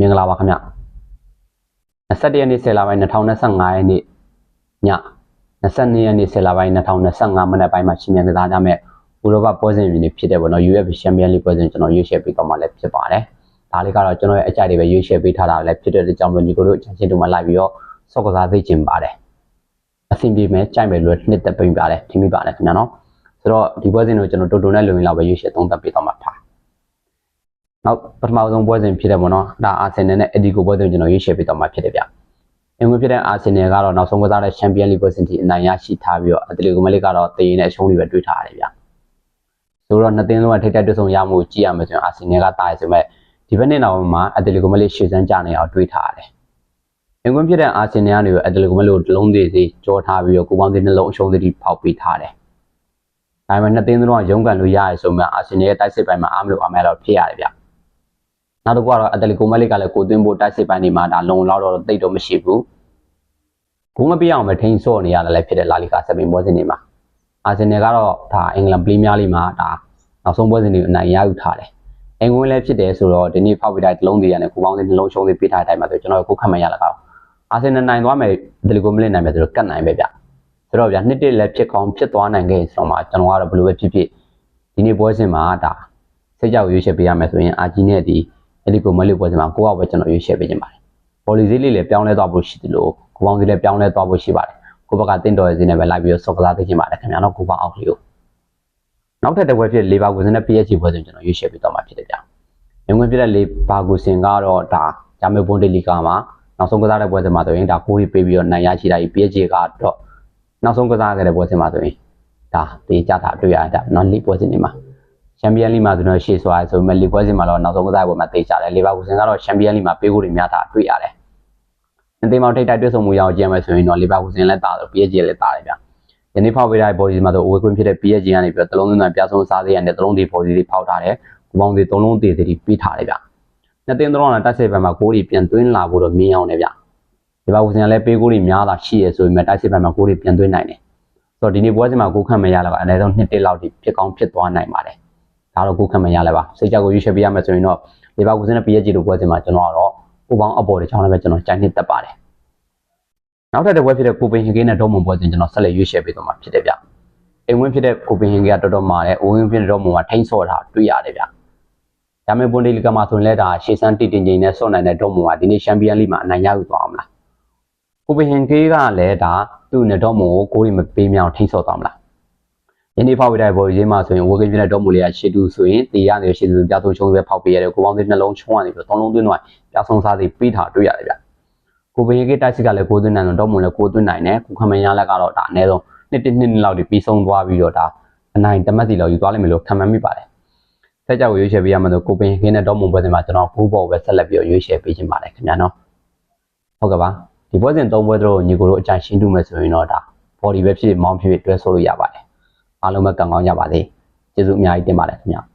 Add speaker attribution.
Speaker 1: မင်္ဂလာပါခင်ဗျ21ရက်နေ့10လပိုင်း2025ရက်နေ့ည22ရက်နေ့10လပိုင်း2025မိနစ်ပိုင်းမှာရှင်မြန်ကစားကြမဲ့ဥရောပပွဲစဉ်တွေဖြစ်တဲ့ဘောနော် UEFA Champions League ပွဲစဉ်ကျွန်တော်ရွေးချယ်ပေးတော့မှလည်းဖြစ်ပါတယ်ဒါလေးကတော့ကျွန်တော်ရဲ့အကြိုက်တွေပဲရွေးချယ်ပေးထားတာလည်းဖြစ်တဲ့အတွက်ကြောင့်မလို့ညီကိုတို့အချင်းချင်းတို့မှလိုက်ပြီးတော့ဆော့ကစားသိချင်ပါတယ်အဆင်ပြေမယ်ကြိုက်မယ်လို့နှစ်သက်ပေးပါတယ်ထင်မိပါတယ်ခင်ဗျာနော်ဆိုတော့ဒီပွဲစဉ်ကိုကျွန်တော်တိုတိုနဲ့လုံရင်လောက်ပဲရွေးချယ်သုံးသပ်ပေးတော့မှာပါ နောက်ပထမဆုံးပွဲစဉ်ဖြစ်တယ်ပေါ့နော်ဒါအာဆင်နယ်နဲ့အက်ဒီကိုပွဲစဉ်ကျွန်တော်ရွေးချယ်ပေးတော့မှာဖြစ်တယ်ဗျအင်္ဂလိပ်ဖြစ်တဲ့အာဆင်နယ်ကတော့နောက်ဆုံးကစားတဲ့ချန်ပီယံလိပွဲစဉ်ထိအနိုင်ရရှိထားပြီးတော့အက်တလီကိုမလစ်ကတော့တေးရင်နဲ့အရှုံးတွေပဲတွေ့ထားရတယ်ဗျဆိုတော့နှစ်သင်းလုံးကထိပ်တိုက်တွေ့ဆုံရမှုကြည့်ရမယ်ဆိုရင်အာဆင်နယ်ကတားရဆိုမဲ့ဒီဘက်နှစ်နောက်မှာအက်တလီကိုမလစ်ရှေ့စမ်းကြနေအောင်တွေ့ထားရတယ်အင်္ဂလိပ်ဖြစ်တဲ့အာဆင်နယ်ကနေပြီးအက်တလီကိုမလစ်ကိုတလုံးသေးသေးကြောထားပြီးတော့ကိုပေါင်းသေးနှလုံးအရှုံးသေးဖောက်ပေးထားတယ်ဒါပေမဲ့နှစ်သင်းလုံးကရုန်းကန်လို့ရရဆိုမှအာဆင်နယ်ရဲ့တိုက်စစ်ပိုင်းမှာအားမလို့အားမရတော့ဖြစ်ရတယ်ဗျ နောက်တစ်ခုကတော့အက်တလီကိုမလစ်ကလည်းကိုသွင်းဖို့တိုက်စစ်ပိုင်းတွေမှာဒါလုံလောက်တော့တိတ်တော့မရှိဘူးဂိုးမပြအောင်ပဲထိန်းစော့နေရတယ်လည်းဖြစ်တဲ့လာလီဂါစပိန်ပွဲစဉ်တွေမှာအာဆင်နယ်ကတော့ဒါအင်္ဂလန်ပရီးမီးယားလိမှာဒါနောက်ဆုံးပွဲစဉ်တွေအနိုင်ရယူထားတယ်အင်္ဂွင်းလည်းဖြစ်တယ်ဆိုတော့ဒီနေ့ဖောက်ပြတိုင်းတစ်လုံးသေးရတယ်ကိုပေါင်းသေးနှလုံးရှုံးသေးပေးထားတဲ့အတိုင်းမှာဆိုကျွန်တော်ကိုခတ်မှန်ရလာတော့အာဆင်နယ်နိုင်သွားမယ်ဒီလီကိုမလစ်နိုင်မယ်ဆိုတော့ကတ်နိုင်ပဲဗျဆိုတော့ဗျာနှစ်တစ်လည်းဖြစ်ကောင်းဖြစ်သွားနိုင်ခဲ့ဆိုတော့မှကျွန်တော်ကတော့ဘယ်လိုပဲဖြစ်ဖြစ်ဒီနေ့ပွဲစဉ်မှာဒါစိတ်ကြောက်ရွေးချယ်ပေးရမယ်ဆိုရင်အာဂျီနဲ့ဒီ အဲ့ဒီကိုမလစ်ပွဲစဉ်မှာကိုယ့်အောက်ပဲကျွန်တော်ရွေးချယ်ပေးခြင်းပါတယ်ပေါ်လီဈေးလေးလည်းပြောင်းလဲသွားဖို့ရှိတယ်လို့ကိုပေါင်းဈေးလည်းပြောင်းလဲသွားဖို့ရှိပါတယ်ကိုဘက်ကတင့်တော်ရဲ့ဈေးနဲ့ပဲလိုက်ပြီးတော့စော့ကစားသိခြင်းပါတယ်ခင်ဗျာနော်ကိုပေါင်းအောက်လေးကိုနောက်ထပ်တစ်ပွဲဖြစ်လေဘာကူစင်နဲ့ PSG ပွဲစဉ်ကျွန်တော်ရွေးချယ်ပေးသွားမှာဖြစ်တယ်ဗျာငွေပြတဲ့လေဘာကူစင်ကတော့ဒါဂျာမဲဘွန်ဒေလီကာမှာနောက်ဆုံးကစားတဲ့ပွဲစဉ်မှာဆိုရင်ဒါကိုရီပေးပြီးတော့နိုင်ရရှိတာကြီး PSG ကတော့နောက်ဆုံးကစားခဲ့တဲ့ပွဲစဉ်မှာဆိုရင်ဒါတေးကြတာတွေ့ရတာနော်လီပွဲစဉ်တွေမှာ ချန်ပီယံလိမှာဆိုတော့ရှေ့ဆွာဆိုပေမဲ့လီပွဲစဉ်မှာတော့နောက်ဆုံးကစားပွဲမှာတေးကြတယ်လေဘာကူစင်ကတော့ချန်ပီယံလိမှာပေးကိုတွေများတာတွေ့ရတယ်အင်တင်မောင်ထိတ်တိုက်တွေ့ဆုံမှုရအောင်ကြည့်ရမယ်ဆိုရင်တော့လီဘာကူစင်လည်းတာတယ် PSG လည်းတာတယ်ဗျာယနေ့ဖောက်ပေးတဲ့ body မှာဆိုအဝေးခွင့်ဖြစ်တဲ့ PSG ကနေပြီးတော့တလုံးသွင်းသွင်းပြဆုံးစားစေးရတဲ့တလုံးသေး body တွေဖောက်ထားတယ်။ကိုပေါင်းသေးသုံးလုံးသေးသေးပြီးထားတယ်ဗျ။နှစ်တင်းသုံးလုံးနဲ့တိုက်စစ်ဘက်မှာကိုးတွေပြန်သွင်းလာဖို့တော့မြင်အောင်တယ်ဗျ။ဒီဘက်ကိုစင်လည်းပေးကိုးတွေများတာရှိရဆိုပေမဲ့တိုက်စစ်ဘက်မှာကိုးတွေပြန်သွင်းနိုင်တယ်။ဆိုတော့ဒီနေ့ပွဲစဉ်မှာကိုးခန့်မရလည်းပါအနည်းဆုံးနှစ်တစ်လောက်ထိဖြစ်ကောင်းဖြစ်သွားနိုင်ပါတယ်။ ဒါတော့ကိုးခန့်မရလည်းပါစိတ်ကြောက်ကိုရွေးချယ်ပေးရမယ်ဆိုရင်တော့ဒီဘက်ကိုစင်နဲ့ PSG တို့ပွဲစဉ်မှာကျွန်တော်ကတော့ကိုပေါင်းအပေါ်တွေချောင်းလည်းပဲကျွန်တော်ကြိုက်နှစ်သက်ပါတယ်။နောက်ထပ်တစ်ပွဲဖြစ်တဲ့ကိုပင်ဟင်ဂေးနဲ့ဒေါ်မွန်ပွဲစဉ်ကျွန်တော်ဆက်လက်ရွေးချယ်ပေးသွားမှာဖြစ်တယ်ဗျ။အိမ်ဝင်းဖြစ်တဲ့ကိုပင်ဟင်ဂေးကတော်တော်မာတယ်။အိုဝင်းဖြစ်တဲ့ဒေါ်မွန်ကထိန်းဆော့တာတွေ့ရတယ်ဗျ။ဒါပေမဲ့ဘွန်ဒေလီကမှာဆိုရင်လည်းဒါရှေ့ဆန်းတိတင်ချိန်နဲ့ဆော့နိုင်တဲ့ဒေါ်မွန်ကဒီနေ့ချန်ပီယံလိမှာအနိုင်ရယူသွားအောင်လား။ကိုပင်ဟင်ဂေးကလည်းဒါသူ့နဲ့ဒေါ်မွန်ကိုကိုယ်ရီမပေးမြောင်ထိန်းဆော့သွားမလား။ ယနေ့ဖောက်ဝေးတဲ့ဘော်ရေးမှာဆိုရင်ဝေကင်းပြတဲ့ဒေါ်မူလေးကရှေ့တူဆိုရင်တေရနေရှေ့တူပြဆုံးချုံပဲဖောက်ပေးရတယ်ကိုပေါင်းသေးနှလုံးချုံကနေပြီးတော့သုံးလုံးသွင်းတော့ပြဆုံးစားစီပေးထားတွေ့ရတယ်ဗျ။ကိုပင်ဟင်ဂေးတိုက်စစ်ကလည်းကိုသွင်းနိုင်တော့ဒေါ်မွန်လည်းကိုသွင်းနိုင်တယ်ကိုခမန်ရလက်ကတော့ဒါအနည်းဆုံးနှစ်တစ်နှစ်နှစ်လောက်ဒီပြီးဆုံးသွားပြီးတော့ဒါအနိုင်တမက်စီလောက်ယူသွားလိမ့်မယ်လို့ခံမှန်းမိပါတယ်။ဆက်ကြောက်ရွေးချယ်ပေးရမယ်ဆိုကိုပင်ခင်းနဲ့ဒေါ်မွန်ပွဲစဉ်မှာကျွန်တော်ဘူးဘော်ပဲဆက်လက်ပြီးရွေးချယ်ပေးခြင်းပါတယ်ခင်ဗျာနော်။ဟုတ်ကဲ့ပါ။ဒီပွဲစဉ်၃ပွဲတို့ညီကိုတို့အကြိုက်ရှင်းတူမယ်ဆိုရင်တော့ဒါ body ပဲဖြစ်မောင်းဖြစ်တွဲဆိုလို့ရပါတယ်။ အားလုံးပဲကံကောင်းကြပါစေ။ကျေးဇူးအများကြီးတင်ပါတယ်ခင်ဗျာ။